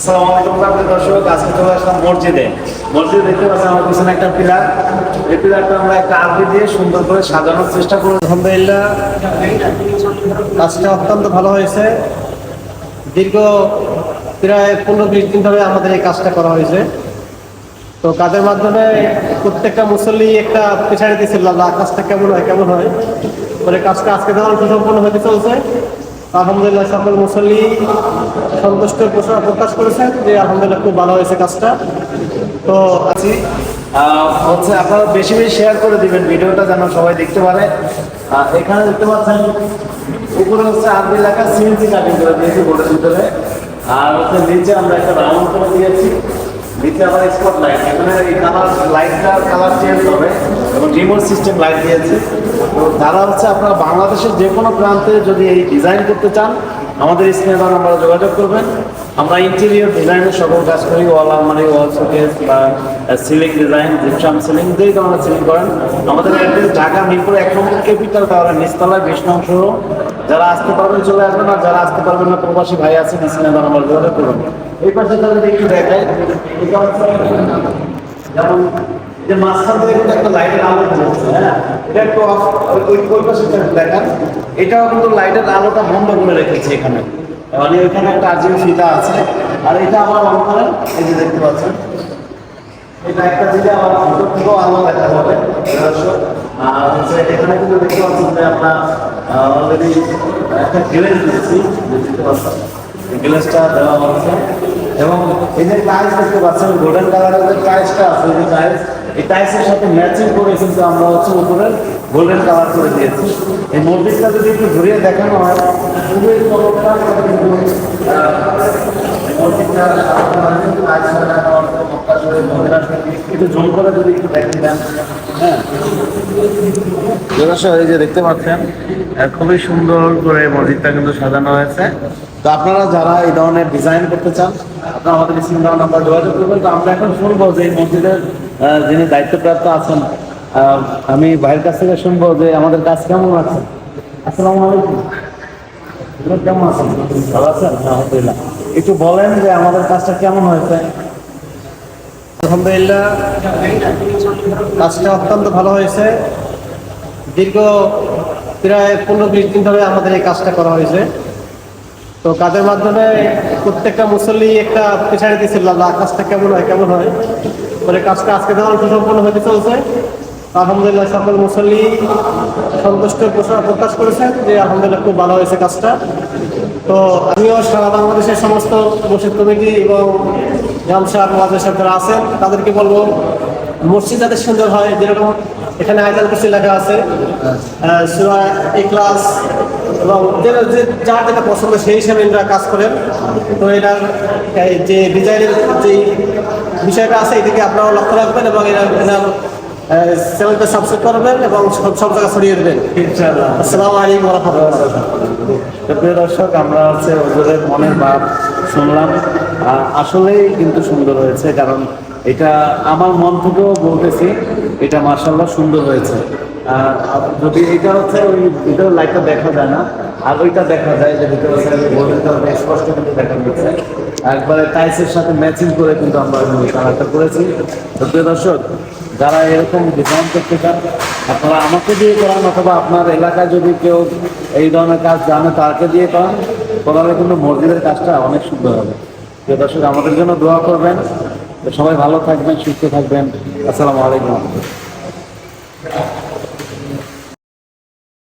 আসসালামু আলাইকুম প্রিয় দর্শক, আজকে চলে আসলাম মসজিদে। মসজিদে দেখতে পাচ্ছেন আমার পিছনে একটা পিলার। এই পিলারটা আমরা একটা আরবি দিয়ে সুন্দর করে সাজানোর চেষ্টা করব। আলহামদুলিল্লাহ, কাজটা অত্যন্ত ভালো হয়েছে। দীর্ঘ প্রায় পনেরো বিশ দিন ধরে আমাদের এই কাজটা করা হয়েছে। তো কাজের মাধ্যমে প্রত্যেকটা মুসল্লি একটা পেছাড়ে দিয়েছিল আল্লাহ কাজটা কেমন হয় কেমন হয়? পরে কাজটা আজকে যখন সুসম্পন্ন হতে চলছে। আলহামদুলিল্লাহ সকল মুসল্লি সন্তুষ্ট প্রশ্ন- প্রকাশ করেছেন যে আলহামদুলিল্লাহ খুব ভালো হয়েছে কাজটা। তো আছি। হচ্ছে আপনারা বেশি বেশি শেয়ার করে দিবেন, ভিডিওটা যেন সবাই দেখতে পারে। এখানে দেখতে পাচ্ছেন, উপরে হচ্ছে আরবি লেখা সিএনসি কাটিং করে দিয়েছি বোর্ডের ভিতরে। আর হচ্ছে নিচে আমরা একটা রাউন্ড করে দিয়েছি। নিচে আবার স্পট লাইট এখানে এই কালার লাইটটা কালার চেঞ্জ হবে এবং রিমোট সিস্টেম লাইট দিয়েছে। তো যারা হচ্ছে আপনারা বাংলাদেশের যে কোনো প্রান্তে যদি এই ডিজাইন করতে চান, আমাদের স্ক্রিনে নাম্বারে যোগাযোগ করবেন। আমরা ইন্টেরিয়র ডিজাইনের সকল কাজ করি ওয়াল আলমারি ওয়াল শোকেস বা সিলিং ডিজাইন জিপসাম সিলিং যেই ধরনের সিলিং করেন। আমাদের ঢাকা মিরপুর এক নম্বর ক্যাপিটাল টাওয়ারের নিচতলায় বিশ নং যারা আসতে পারবেন চলে আসবেন, আর যারা আসতে পারবেন না, প্রবাসী ভাই আছে স্ক্রিনে নাম্বার যোগাযোগ করবেন এই পাশে তাদের একটু হচ্ছে যেমন মাঝখান থেকে একটা লাইটের হ্যাঁ? এটা একটু দেখান। কিন্তু লাইটের আলোটা করে রেখেছে এখানে। মানে ওইখানে একটা আছে, আর এটা যে দেখতে পাচ্ছেন। দর্শক। আর এখানে কিন্তু দেখতে পাচ্ছেন যে আমরা একটা গ্লেজ দিয়েছি যে দেখতে পাচ্ছেন গ্লাসটা এবং এই যে টাইলস দেখতে গোল্ডেন কালারের যে টাইলসটা যে টাইলস এই টাইলসের সাথে ম্যাচিং করে কিন্তু আমরা হচ্ছে উপরে গোল্ডেন কালার করে দিয়েছি এই মসজিদটা যদি একটু ঘুরিয়ে দেখানো হয় খুবই চমৎকার হ্যাঁ। দেখতে পাচ্ছেন খুবই সুন্দর করে মসজিদটা কিন্তু সাজানো হয়েছে। তো আপনারা যারা এই ধরনের ডিজাইন করতে চান, আপনারা আমাদের দেওয়া নাম্বার যোগাযোগ করবেন। তো আমরা এখন শুনব যে এই মসজিদের যিনি দায়িত্বপ্রাপ্ত আছেন আমি ভাইয়ের কাছ থেকে শুনব যে আমাদের কাজ কেমন আছে। আসসালামু আলাইকুম। কেমন আছেন? ভালো আছেন? আলহামদুলিল্লাহ। একটু বলেন যে আমাদের কাজটা কেমন হয়েছে। আলহামদুলিল্লাহ, কাজটা অত্যন্ত ভালো হয়েছে। দীর্ঘ প্রায় পনেরো বিশ দিন ধরে আমাদের এই কাজটা করা হয়েছে। তো কাজের মাধ্যমে প্রত্যেকটা মুসল্লি একটা পেছাড়ে দিয়েছিল কাজটা কেমন হয় কেমন হয়? পরে কাজটা আজকে যখন সুসম্পন্ন হতে চলছে। আলহামদুলিল্লাহ, সকল মুসল্লি সন্তুষ্ট প্রকাশ করেছেন যে আলহামদুলিল্লাহ খুব ভালো হয়েছে কাজটা। তো আমিও সারা বাংলাদেশের সমস্ত মসজিদ কমিটি এবং জামশাহ মাদ্রাসা যারা আছেন তাদেরকে বলব মসজিদ যাতে সুন্দর হয় যেরকম এখানে আয়তাল কুসি লেখা আছে সূরা এবং যে- যে- যার যেটা পছন্দ সেই হিসাবে এরা কাজ করেন। তো এটার যে ডিজাইনের যে বিষয়টা আছে এটাকে আপনারাও লক্ষ্য রাখবেন এবং এরা এনার চ্যানেলটা সাবস্ক্রাইব করবেন এবং সব সব জায়গায় ছড়িয়ে দেবেন। আসসালামু আলাইকুম রহমতুল্লাহ প্রিয় দর্শক আমরা হচ্ছে ওজোরের মনের ভাব শুনলাম। আসলেই কিন্তু সুন্দর হয়েছে, কারণ এটা আমার মন থেকেও বলতেছি, এটা মার্শাল্লাহ সুন্দর হয়েছে। যদি এটা হচ্ছে ওই ভিতরে লাইটটা দেখা যায় না, আর ওইটা দেখা যায় যে ভিতরে গোল্ডেনটা স্পষ্ট কিন্তু দেখা যাচ্ছে। একবারে টাইসের সাথে ম্যাচিং করে কিন্তু আমরা কালারটা করেছি। তো প্রিয় দর্শক, যারা এরকম ডিজাইন করতে চান, আপনারা আমাকে দিয়ে করান, অথবা আপনার এলাকায় যদি কেউ এই ধরনের কাজ জানে, তাকে দিয়ে করান। করালে কিন্তু মসজিদের কাজটা অনেক সুন্দর হবে। প্রিয় দর্শক আমাদের জন্য দোয়া করবেন। সবাই ভালো থাকবেন সুস্থ থাকবেন। আসসালামু আলাইকুম।